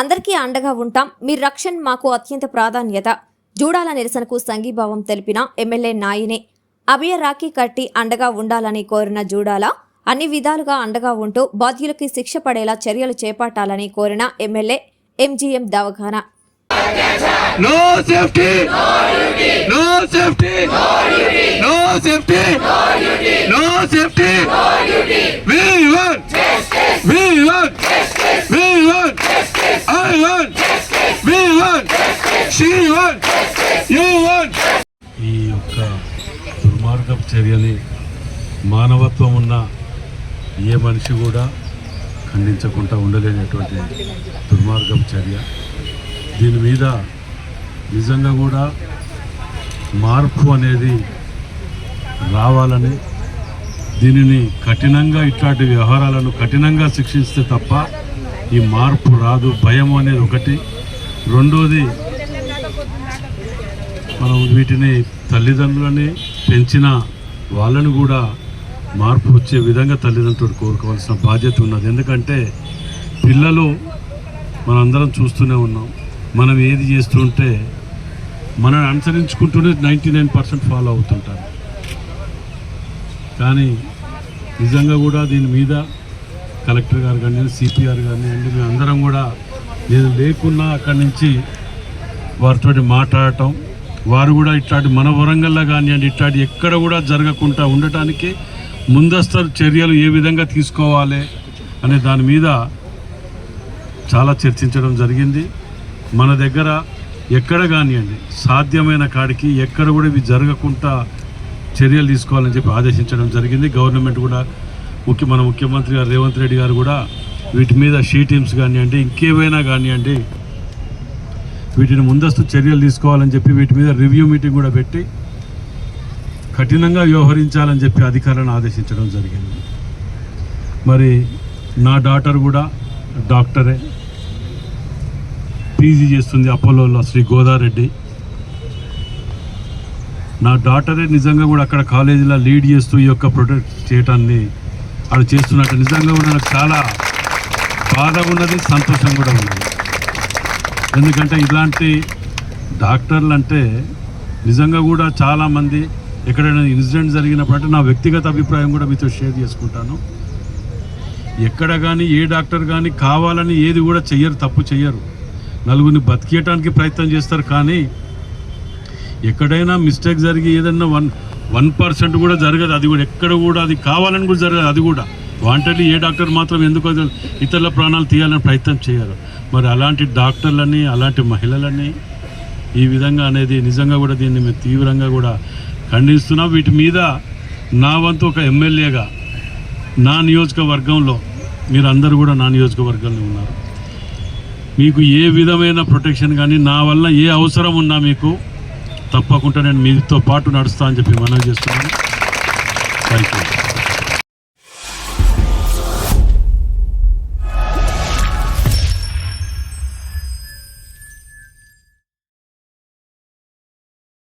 అందరికీ అండగా ఉంటాం. మీ రక్షణ మాకు అత్యంత ప్రాధాన్యత. జూడాల నిరసనకు సంఘీభావం తెలిపిన ఎమ్మెల్యే నాయినే. అభయ రాఖీ కట్టి అండగా ఉండాలని కోరిన జూడాల అన్ని విధాలుగా అండగా ఉంటూ బాధ్యులకి శిక్ష పడేలా చర్యలు చేపట్టాలని కోరిన MLA MGM దవఖానా no safety no safety no safety no safety We want. We want. We want. I won. We won. She won. You won. ఈ యొక్క దుర్మార్గపు చర్యని మానవత్వం ఉన్న ఏ మనిషి కూడా ఖండించకుండా ఉండలేనటువంటి దుర్మార్గం చర్య దీని మీద నిజంగా కూడా మార్పు అనేది రావాలని దీనిని కఠినంగా ఇట్లాంటి వ్యవహారాలను కఠినంగా శిక్షిస్తే తప్ప ఈ మార్పు రాదు భయం అనేది ఒకటి. రెండోది మనం వీటిని తల్లిదండ్రులని పెంచిన వాళ్ళని కూడా మార్పు వచ్చే విధంగా తల్లిదండ్రులు కోరుకోవాల్సిన బాధ్యత ఉన్నది. ఎందుకంటే పిల్లలు మనందరం చూస్తూనే ఉన్నాం. మనం ఏది చేస్తుంటే మనం అనుసరించుకుంటూనే నైంటీ నైన్ పర్సెంట్ ఫాలో అవుతుంటారు. కానీ నిజంగా కూడా దీని మీద కలెక్టర్ గారు కానీ సిపిఆర్ కానివ్వండి మేము అందరం కూడా నేను లేకున్నా అక్కడి నుంచి వారితో మాట్లాడటం వారు కూడా ఇట్లాంటి మన వరంగల్లో కానివ్వండి ఇట్లాంటి ఎక్కడ కూడా జరగకుండా ఉండటానికి ముందస్తు చర్యలు ఏ విధంగా తీసుకోవాలి అనే దాని మీద చాలా చర్చించడం జరిగింది. మన దగ్గర ఎక్కడ కానివ్వండి సాధ్యమైన కాడికి ఎక్కడ కూడా ఇవి జరగకుండా చర్యలు తీసుకోవాలని చెప్పి ఆదేశించడం జరిగింది. గవర్నమెంట్ కూడా ముఖ్య మన ముఖ్యమంత్రి గారు రేవంత్ రెడ్డి గారు కూడా వీటి మీద షీ టీమ్స్ కానివ్వండి ఇంకేవైనా కానివ్వండి వీటిని ముందస్తు చర్యలు తీసుకోవాలని చెప్పి వీటి మీద రివ్యూ మీటింగ్ కూడా పెట్టి కఠినంగా వ్యవహరించాలని చెప్పి అధికారులను ఆదేశించడం జరిగింది. మరి నా డాటర్ కూడా డాక్టరే. పీజీ చేస్తుంది అపోలోలో శ్రీ గోదారెడ్డి. నా డాటరే నిజంగా కూడా అక్కడ కాలేజీలో లీడ్ చేస్తూ ఈ యొక్క ప్రొటెక్ట్ చేయటాన్ని అది చేస్తున్నట్టు నిజంగా కూడా నాకు చాలా బాధ ఉన్నది సంతోషం కూడా ఉన్నది. ఎందుకంటే ఇలాంటి డాక్టర్లు అంటే నిజంగా కూడా చాలామంది ఎక్కడైనా ఇన్సిడెంట్ జరిగినప్పుడు అంటే నా వ్యక్తిగత అభిప్రాయం కూడా మీతో షేర్ చేసుకుంటాను. ఎక్కడ కానీ ఏ డాక్టర్ కానీ కావాలని ఏది కూడా చెయ్యరు తప్పు చెయ్యరు. నలుగురిని బతికేయటానికి ప్రయత్నం చేస్తారు కానీ ఎక్కడైనా మిస్టేక్ జరిగి ఏదైనా వన్ వన్ పర్సెంట్ కూడా జరగదు. అది కూడా ఎక్కడ కూడా అది కావాలని కూడా జరగదు. అది కూడా. వాంటెడ్లీ ఏ డాక్టర్ మాత్రం ఎందుకో ఇతరుల ప్రాణాలు తీయాలని ప్రయత్నం చేయరు. మరి అలాంటి డాక్టర్లని అలాంటి మహిళలని ఈ విధంగా అనేది నిజంగా కూడా దీన్ని మేము తీవ్రంగా కూడా ఖండిస్తున్నాం. వీటి మీద నా వంతు ఒక ఎమ్మెల్యేగా నా నియోజకవర్గంలో మీరు అందరూ కూడా నా నియోజకవర్గంలో ఉన్నారు. మీకు ఏ విధమైన ప్రొటెక్షన్ కానీ నా వల్ల ఏ అవసరం ఉన్నా మీకు తప్పకుండా నేను మీతో పాటు నడుస్తా అని చెప్పి మనవి చేస్తున్నాను. Thank you